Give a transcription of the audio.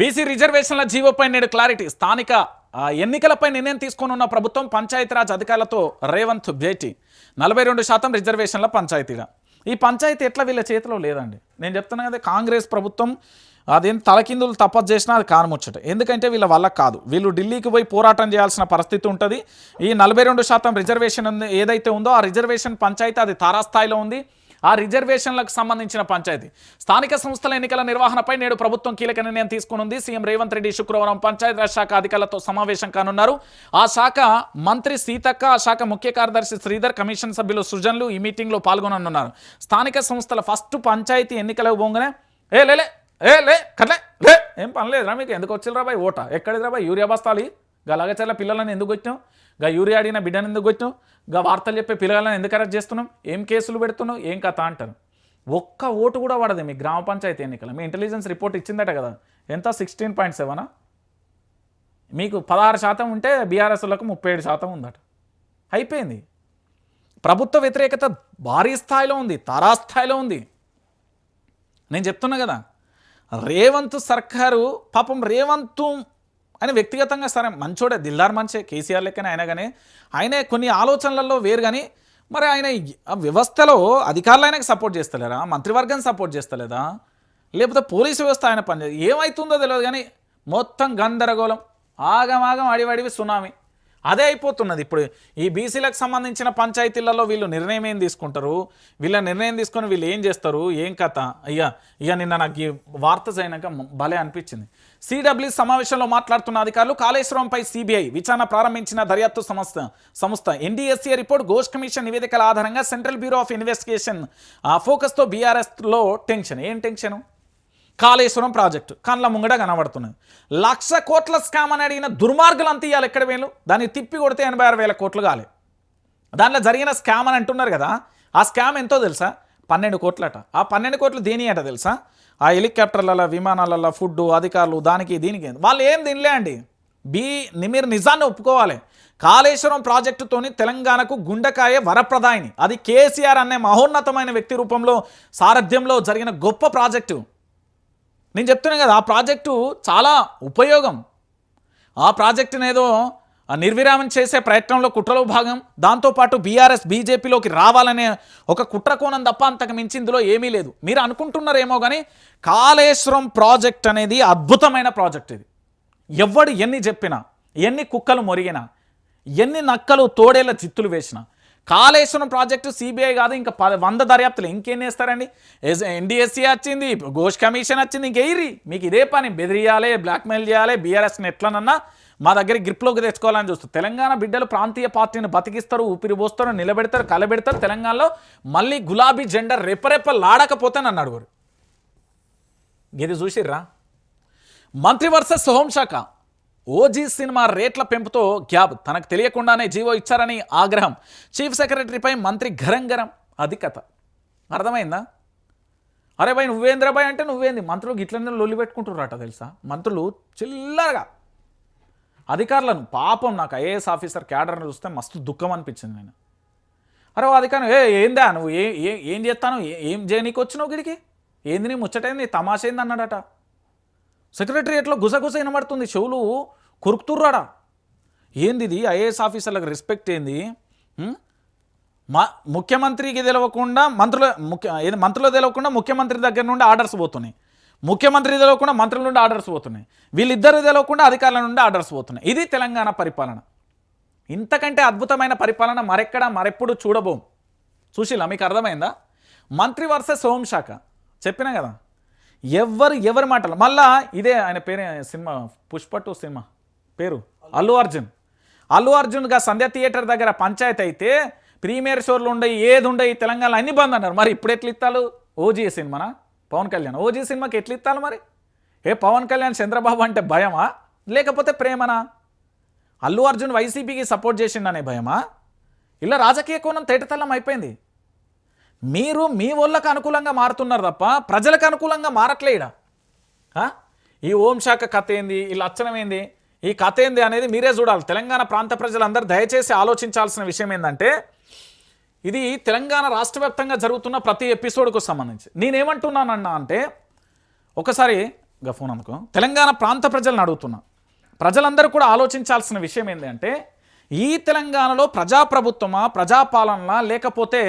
BC రిజర్వేషన్ల జీవోపై నేడు clarity. స్థానిక ఎన్నికలపై నిర్ణయం తీసుకోనున్న ప్రభుత్వం పంచాయతీరాజ్ అధికారులతో రేవంత్ భేటీ. నలభై రెండు శాతం రిజర్వేషన్ల పంచాయతీగా. ఈ పంచాయతీ ఎట్లా వీళ్ళ చేతిలో లేదండి. నేను చెప్తున్నా కదా కాంగ్రెస్ ప్రభుత్వం అదేం తలకిందులు తపస్ చేసినా అది కానముచ్చట ఎందుకంటే వీళ్ళ వల్ల కాదు. వీళ్ళు ఢిల్లీకి పోయి పోరాటం చేయాల్సిన పరిస్థితి ఉంటుంది. ఈ నలభై రెండు శాతం రిజర్వేషన్ ఏదైతే ఉందో ఆ రిజర్వేషన్ పంచాయతీ అది తారాస్థాయిలో ఉంది. ఆ రిజర్వేషన్లకు సంబంధించిన పంచాయతీ. స్థానిక సంస్థల ఎన్నికల నిర్వహణపై నేడు ప్రభుత్వం కీలక నిర్ణయం తీసుకునుంది. సీఎం రేవంత్ రెడ్డి శుక్రవారం పంచాయతీరాజ్ శాఖ అధికారులతో సమావేశం కానున్నారు. ఆ శాఖ మంత్రి సీతక్క ఆ శాఖ ముఖ్య కార్యదర్శి శ్రీధర్ కమిషన్ సభ్యులు సృజన్లు ఈ మీటింగ్లో పాల్గొననున్నారు. స్థానిక సంస్థల ఫస్ట్ పంచాయతీ ఎన్నికలకు పోగానే ఏ లేలే ఏ లే కట్లే లే ఏం పని లేదురా మీకు? ఎందుకు వచ్చిరా బాయ్ ఓట? ఎక్కడిదిరా బాయ్? యూరియా బస్తాలి గా లగచర్ల పిల్లలను ఎందుకు వచ్చాం గా యూరియా అడిగిన బిడ్డను ఎందుకు కొట్టినాం గా వార్తలు చెప్పే పిల్లలను ఎందుకు అరెస్ట్ చేస్తున్నాం ఏం కేసులు పెడుతున్నావు? ఏం కథ అంటారు? ఒక్క ఓటు కూడా పడదు మీ గ్రామ పంచాయతీ ఎన్నికలు. మీ ఇంటెలిజెన్స్ రిపోర్ట్ ఇచ్చిందట కదా. ఎంత? సిక్స్టీన్ పాయింట్ సెవెనా మీకు పదహారు శాతం ఉంటే బీఆర్ఎస్లకు ముప్పై ఏడు శాతం ఉందట. అయిపోయింది. ప్రభుత్వ వ్యతిరేకత భారీ స్థాయిలో ఉంది తారాస్థాయిలో ఉంది. నేను చెప్తున్నా కదా రేవంత్ సర్కారు పాపం రేవంత్ అని వ్యక్తిగతంగా సరే మంచోడే దిల్దార్ మంచే కేసీఆర్ లెక్కనే ఆయన కానీ ఆయనే కొన్ని ఆలోచనలలో వేరు కానీ మరి ఆయన వ్యవస్థలో అధికారులు ఆయనకు సపోర్ట్ చేస్తలేరా? మంత్రివర్గం సపోర్ట్ చేస్తలేదా? లేకపోతే పోలీసు వ్యవస్థ ఆయన పనిచేది ఏమవుతుందో తెలియదు కానీ మొత్తం గందరగోళం ఆగమాగం అడివడివి సునామీ. అదే అయిపోతున్నది. ఇప్పుడు ఈ బీసీలకు సంబంధించిన పంచాయతీలలో వీళ్ళు నిర్ణయం ఏం తీసుకుంటారు? వీళ్ళ నిర్ణయం తీసుకొని వీళ్ళు ఏం చేస్తారు? ఏం కథ? అయ్యా ఇక నిన్న నాకు ఈ వార్త అయినాక భలే అనిపించింది. సిడబ్ల్యూ సమావేశంలో మాట్లాడుతున్న అధికారులు కాళేశ్వరంపై సిబిఐ విచారణ ప్రారంభించిన దర్యాప్తు సంస్థ సంస్థ ఎన్డీఎస్సీ రిపోర్ట్ ఘోష్ కమిషన్ నివేదికల ఆధారంగా సెంట్రల్ బ్యూరో ఆఫ్ ఇన్వెస్టిగేషన్ ఆ ఫోకస్తో బీఆర్ఎస్లో టెన్షన్. ఏం టెన్షను? కాళేశ్వరం ప్రాజెక్టు. కళ్ళ ముంగడ కనబడుతున్నాయి లక్ష కోట్ల స్కామ్ అని అడిగిన దుర్మార్గులు అంత ఇవ్వాలి ఎక్కడ వేలు దాన్ని తిప్పి కొడితే ఎనభై ఆరు వేల కోట్లు కాలే. దానిలో జరిగిన స్కామ్ అని అంటున్నారు కదా ఆ స్కామ్ ఎంతో తెలుసా? పన్నెండు కోట్లట. ఆ పన్నెండు కోట్లు దేని అట తెలుసా? ఆ హెలికాప్టర్లలో విమానాలలో ఫుడ్ అధికారులు దానికి దీనికి వాళ్ళు ఏం తినలే అండి. బీ మీరు నిజాన్ని ఒప్పుకోవాలి. కాళేశ్వరం ప్రాజెక్టుతోని తెలంగాణకు గుండెకాయ వరప్రదాయిని. అది కేసీఆర్ అనే మహోన్నతమైన వ్యక్తి రూపంలో సారథ్యంలో జరిగిన గొప్ప ప్రాజెక్టు. నేను చెప్తున్నాను కదా ఆ ప్రాజెక్టు చాలా ఉపయోగం. ఆ ప్రాజెక్టును ఏదో నిర్విరామం చేసే ప్రయత్నంలో కుట్రలో భాగం. దాంతోపాటు బీఆర్ఎస్ బీజేపీలోకి రావాలనే ఒక కుట్ర కోణం తప్ప అంతకు మించి ఇందులో ఏమీ లేదు. మీరు అనుకుంటున్నారేమో కానీ కాళేశ్వరం ప్రాజెక్ట్ అనేది అద్భుతమైన ప్రాజెక్ట్ ఇది. ఎవడు ఎన్ని చెప్పినా ఎన్ని కుక్కలు మొరిగినా ఎన్ని నక్కలు తోడేల చిత్తులు వేసినా కాళేశ్వరం ప్రాజెక్టు సిబిఐ కాదు ఇంకా పద వంద దర్యాప్తులు ఇంకేం చేస్తారండి? ఎన్డీఎస్సీ వచ్చింది ఘోష్ కమిషన్ వచ్చింది ఇంకెయ్యి మీకు ఇదే పని బెదిరియాలి బ్లాక్మెయిల్ చేయాలి బీఆర్ఎస్ని ఎట్లనన్నా మా దగ్గర గ్రిప్లోకి తెచ్చుకోవాలని చూస్తారు తెలంగాణ బిడ్డలు ప్రాంతీయ పార్టీని బతికిస్తారు ఊపిరి పోస్తారు నిలబెడతారు కలబెడతారు. తెలంగాణలో మళ్ళీ గులాబీ జెండా రెప్పరెప్ప లాడకపోతే నన్ను అడుగురు. ఇది చూసిర్రా? మంత్రి వర్సెస్ హోంశాఖ. ఓజీ సినిమా రేట్ల పెంపుతో గ్యాప్ తనకు తెలియకుండానే జీవో ఇచ్చారని ఆగ్రహం. చీఫ్ సెక్రటరీపై మంత్రి గరం గరం అది కథ. అర్థమైందా? అరే భయ్ నువ్వేంద్రబాయ్ అంటే నువ్వేంది? మంత్రులు గిట్లందరూ లొల్లి పెట్టుకుంటున్నారట తెలుసా? మంత్రులు చిల్లరగా. అధికారులను పాపం నాకు ఐఏఎస్ ఆఫీసర్ క్యాడర్ని చూస్తే మస్తు దుఃఖం అనిపించింది నేను. అరే ఓ అధికారం ఏ ఏందా? నువ్వు ఏ ఏ- ఏం చేస్తాను? ఏం చేయనీకి వచ్చినావు గిడికి? ఏంది నీ ముచ్చటైంది? తమాష ఏంది అన్నాడట. సెక్రటరియట్లో గుసగుస వినబడుతుంది. చెవులు కొరుకుతుర్రాడా? ఏంది ఇది ఐఏఎస్ ఆఫీసర్లకు రెస్పెక్ట్ ఏంది? మా ముఖ్యమంత్రికి తెలవకుండా మంత్రుల ముఖ్య ఏది మంత్రులు తెలవకుండా ముఖ్యమంత్రి దగ్గర నుండి ఆర్డర్స్ పోతున్నాయి. ముఖ్యమంత్రి తెలవకుండా మంత్రుల నుండి ఆర్డర్స్ పోతున్నాయి. వీళ్ళిద్దరు తెలవకుండా అధికారుల నుండి ఆర్డర్స్ పోతున్నాయి. ఇది తెలంగాణ పరిపాలన. ఇంతకంటే అద్భుతమైన పరిపాలన మరెక్కడ మరెప్పుడు చూడబోం. సుశీల మీకు అర్థమైందా? మంత్రి వర్సెస్ హోంశాఖ. చెప్పినా కదా? ఎవరు ఎవరి మాటలు. మళ్ళా ఇదే ఆయన పేరే సినిమా పుష్ప టూ సినిమా పేరు? అల్లు అర్జున్. అల్లు అర్జున్గా సంధ్య థియేటర్ దగ్గర పంచాయతీ అయితే ప్రీమియర్ షోలు ఉండయి ఏది ఉండయి తెలంగాణ తెలంగాణలో అన్ని బంద్ అన్నారు. మరి ఇప్పుడు ఎట్లా ఇస్తాలు ఓజీ సినిమానా పవన్ కళ్యాణ్. ఓజీ సినిమాకి ఎట్లా ఇస్తాలు మరి? ఏ పవన్ కళ్యాణ్ చంద్రబాబు అంటే భయమా? లేకపోతే ప్రేమనా? అల్లు అర్జున్ వైసీపీకి సపోర్ట్ చేసిండనే భయమా? ఇలా రాజకీయ కోణం తేటతల్లం అయిపోయింది. మీరు మీ వాళ్ళకు అనుకూలంగా మారుతున్నారు తప్ప ప్రజలకు అనుకూలంగా మారట్లేడా? ఈ హోంశాఖ కథ ఏంది? ఈ లక్షణం ఏంది? ఈ కథ ఏంది అనేది మీరే చూడాలి. తెలంగాణ ప్రాంత ప్రజలందరూ దయచేసి ఆలోచించాల్సిన విషయం ఏంటంటే ఇది తెలంగాణ రాష్ట్ర వ్యాప్తంగా జరుగుతున్న ప్రతి ఎపిసోడ్కు సంబంధించి. నేనేమంటున్నానన్నా అంటే ఒకసారి ఇంకా ఫోన్ అందుకో. తెలంగాణ ప్రాంత ప్రజలను అడుగుతున్నా. ప్రజలందరూ కూడా ఆలోచించాల్సిన విషయం ఏంటంటే ఈ తెలంగాణలో ప్రజాప్రభుత్వమా ప్రజాపాలన లేకపోతే